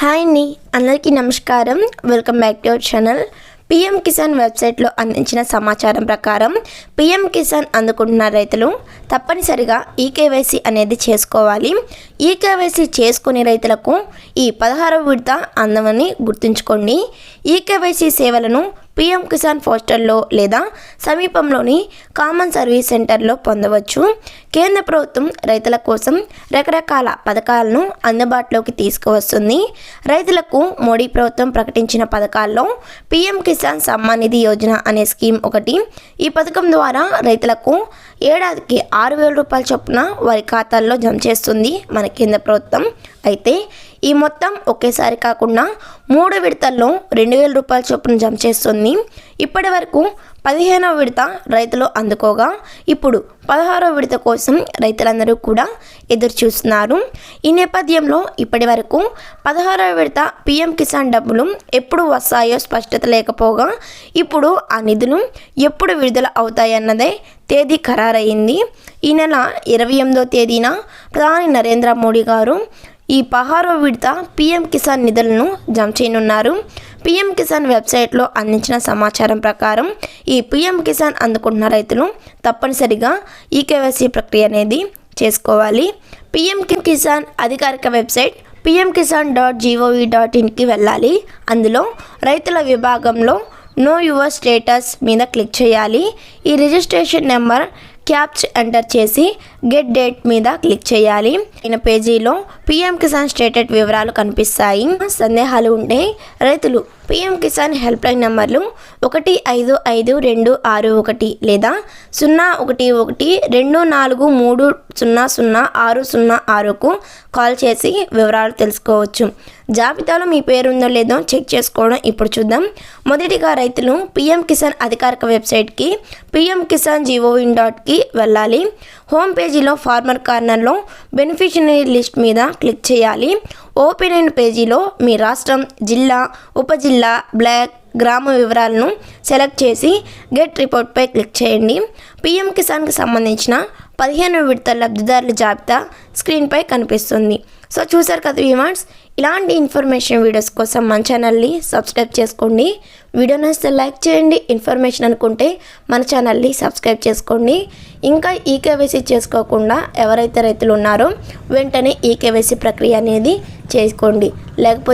Hi అండి అందరికీ నమస్కారం. Welcome back to our channel. PM Kisan వెబ్సైట్లో అందించిన సమాచారం ప్రకారం పిఎం కిసాన్ అందుకుంటున్న రైతులు తప్పనిసరిగా ఈకేవైసీ అనేది చేసుకోవాలి. ఈకేవైసీ చేసుకునే రైతులకు ఈ పదహారవ విడత అందమని గుర్తుంచుకోండి. ఈకేవైసీ సేవలను పిఎం కిసాన్ పోస్టల్లో లేదా సమీపంలోని కామన్ సర్వీస్ సెంటర్లో పొందవచ్చు. కేంద్ర ప్రభుత్వం రైతుల కోసం రకరకాల పథకాలను అందుబాటులోకి తీసుకువస్తుంది. రైతులకు మోడీ ప్రభుత్వం ప్రకటించిన పథకాల్లో పిఎం కిసాన్ సమ్మాన్ నిధి యోజన అనే స్కీమ్ ఒకటి ఈ పథకం ద్వారా రైతులకు ఏడాదికి ఆరు వేల రూపాయల చొప్పున వారి ఖాతాల్లో జమ చేస్తుంది మన కేంద్ర ప్రభుత్వం. అయితే ఈ మొత్తం ఒకేసారి కాకుండా మూడు విడతల్లో రెండు వేల రూపాయల చొప్పున జమ చేస్తుంది. ఇప్పటి వరకు పదిహేనవ విడత రైతులు అందుకోగా ఇప్పుడు పదహారవ విడత కోసం రైతులందరూ కూడా ఎదురు చూస్తున్నారు. ఈ నేపథ్యంలో ఇప్పటి వరకు పదహారవ విడత పిఎం కిసాన్ డబ్బులు ఎప్పుడు వస్తాయో స్పష్టత లేకపోగా ఇప్పుడు ఆ నిధులు ఎప్పుడు విడుదల అవుతాయన్నదే తేదీ ఖరారయింది ఈ నెల ఇరవై ఎనిమిదో తేదీన ప్రధాని నరేంద్ర మోడీ గారు ఈ పహారో విడత పీఎం కిసాన్ నిధులను జమ చేయనున్నారు. పీఎం కిసాన్ వెబ్సైట్లో అందించిన సమాచారం ప్రకారం ఈ పీఎం కిసాన్ అందుకుంటున్న రైతులు తప్పనిసరిగా ఈ కేవైసీ ప్రక్రియ అనేది చేసుకోవాలి. పీఎం కిసాన్ అధికారిక website PM Kisan dot G O V dot ఇన్కి వెళ్ళాలి. అందులో రైతుల విభాగంలో నో యువర్ స్టేటస్ మీద క్లిక్ చేయాలి. ఈ రిజిస్ట్రేషన్ నెంబర్ క్యాప్చ్ ఎంటర్ చేసి గెట్ డేట్ మీద క్లిక్ చేయాలి. ఈయన పేజీలో పిఎం కిసాన్ స్టేటెడ్ వివరాలు కనిపిస్తాయి. సందేహాలు ఉంటే రైతులు పిఎం కిసాన్ హెల్ప్ లైన్ నెంబర్లు ఒకటి ఐదు ఐదు రెండు ఆరు ఒకటి లేదా సున్నా ఒకటి ఒకటి రెండు నాలుగు మూడు సున్నా సున్నా ఆరు సున్నా ఆరుకు కాల్ చేసి వివరాలు తెలుసుకోవచ్చు. జాబితాలో మీ పేరు ఉందో లేదో చెక్ చేసుకోవడం ఇప్పుడు చూద్దాం. మొదటిగా రైతులు పిఎం కిసాన్ అధికారిక వెబ్సైట్కి పిఎం కిసాన్ జీఓవిన్ డాట్కి వెళ్ళాలి. హోమ్ పేజీలో ఫార్మర్ కార్నర్లో బెనిఫిషియరీ లిస్ట్ మీద క్లిక్ చేయాలి. ఓపెన్ అయిన పేజీలో మీ రాష్ట్రం జిల్లా ఉపజిల్లా బ్లాక్ గ్రామ వివరాలను సెలెక్ట్ చేసి గెట్ రిపోర్ట్పై క్లిక్ చేయండి. పిఎం కిసాన్కి సంబంధించిన పదిహేను విడత లబ్ధిదారుల జాబితా స్క్రీన్పై కనిపిస్తుంది. సో చూసారు కదా విమాన్స్ ఇలాంటి ఇన్ఫర్మేషన్ వీడియోస్ కోసం మన ఛానల్ని సబ్స్క్రైబ్ చేసుకోండి. వీడియో నచ్చితే లైక్ చేయండి ఇన్ఫర్మేషన్ అనుకుంటే మన ఛానల్ని సబ్స్క్రైబ్ చేసుకోండి. ఇంకా ఈకేవైసీ చేసుకోకుండా ఎవరైతే రైతులు ఉన్నారో వెంటనే ఈకేవైసీ ప్రక్రియ అనేది చేసుకోండి. లేకపోతే